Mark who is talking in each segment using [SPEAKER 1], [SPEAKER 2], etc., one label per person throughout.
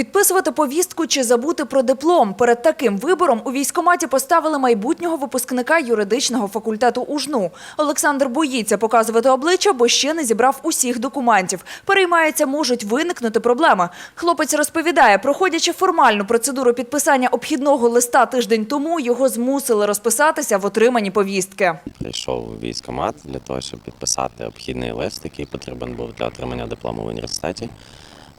[SPEAKER 1] Підписувати повістку чи забути про диплом. Перед таким вибором у військкоматі поставили майбутнього випускника юридичного факультету УЖНУ. Олександр боїться показувати обличчя, бо ще не зібрав усіх документів. Переймається, можуть виникнути проблеми. Хлопець розповідає, проходячи формальну процедуру підписання обхідного листа тиждень тому, його змусили розписатися в отриманні повістки.
[SPEAKER 2] Прийшов у військкомат для того, щоб підписати обхідний лист, який потрібен був для отримання диплому в університеті.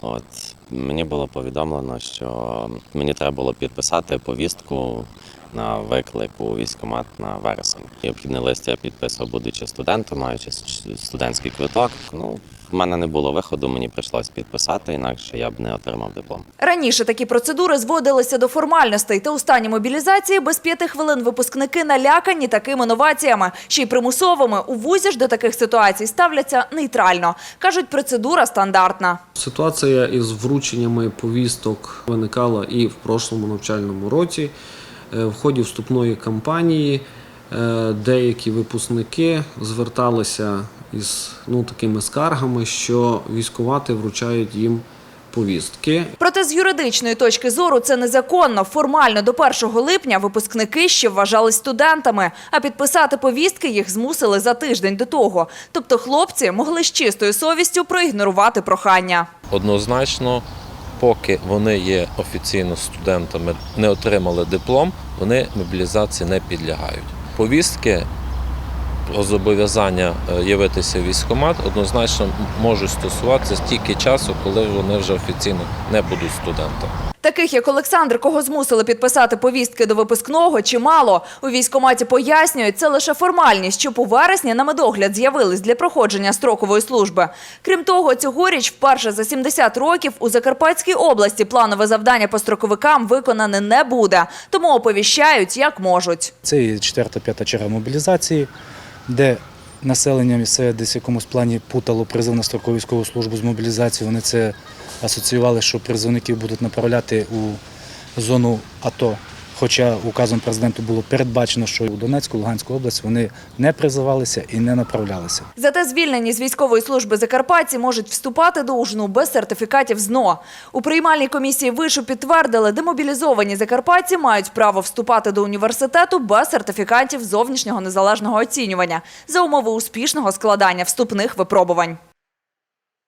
[SPEAKER 2] От мені було повідомлено, що мені треба було підписати повістку на виклик у військкомат на вересень. І обхідний лист я підписував, будучи студентом, маючи студентський квиток. Ну, в мене не було виходу, мені прийшлось підписати, інакше я б не отримав диплом.
[SPEAKER 1] Раніше такі процедури зводилися до формальностей, та у стані мобілізації без п'яти хвилин випускники налякані такими новаціями. Ще й примусовими у вузі ж до таких ситуацій ставляться нейтрально. Кажуть, процедура стандартна.
[SPEAKER 3] Ситуація із врученнями повісток виникала і в прошлому навчальному році. Е, В ході вступної кампанії е, деякі випускники зверталися із ну, такими скаргами, що військовати вручають їм повістки.
[SPEAKER 1] Проте з юридичної точки зору це незаконно. Формально до 1 липня випускники ще вважались студентами, а підписати повістки їх змусили за тиждень до того. Тобто хлопці могли з чистою совістю проігнорувати прохання.
[SPEAKER 4] Однозначно, поки вони є офіційно студентами, не отримали диплом, вони мобілізації не підлягають. Повістки про зобов'язання е, явитися в військкомат однозначно можуть стосуватися тільки часу, коли вони вже офіційно не будуть студентами.
[SPEAKER 1] Таких, як Олександр, кого змусили підписати повістки до випускного, чимало. У військкоматі пояснюють, це лише формальність, щоб у вересні на медогляд з'явились для проходження строкової служби. Крім того, цьогоріч вперше за 70 років у Закарпатській області планове завдання по строковикам виконане не буде, тому оповіщають, як можуть.
[SPEAKER 5] Це і четверта-п'ята черга мобілізації, де населення місцеве десь якомусь плані путало призов на строкову військову службу з мобілізацією. Вони це асоціювали, що призовників будуть направляти у зону АТО. Хоча указом президенту було передбачено, що у Донецьку, Луганську область вони не призивалися і не направлялися.
[SPEAKER 1] Зате звільнені з військової служби Закарпатці можуть вступати до УЖНУ без сертифікатів ЗНО. У приймальній комісії вишу підтвердили, демобілізовані закарпатці мають право вступати до університету без сертифікатів зовнішнього незалежного оцінювання за умови успішного складання вступних випробувань.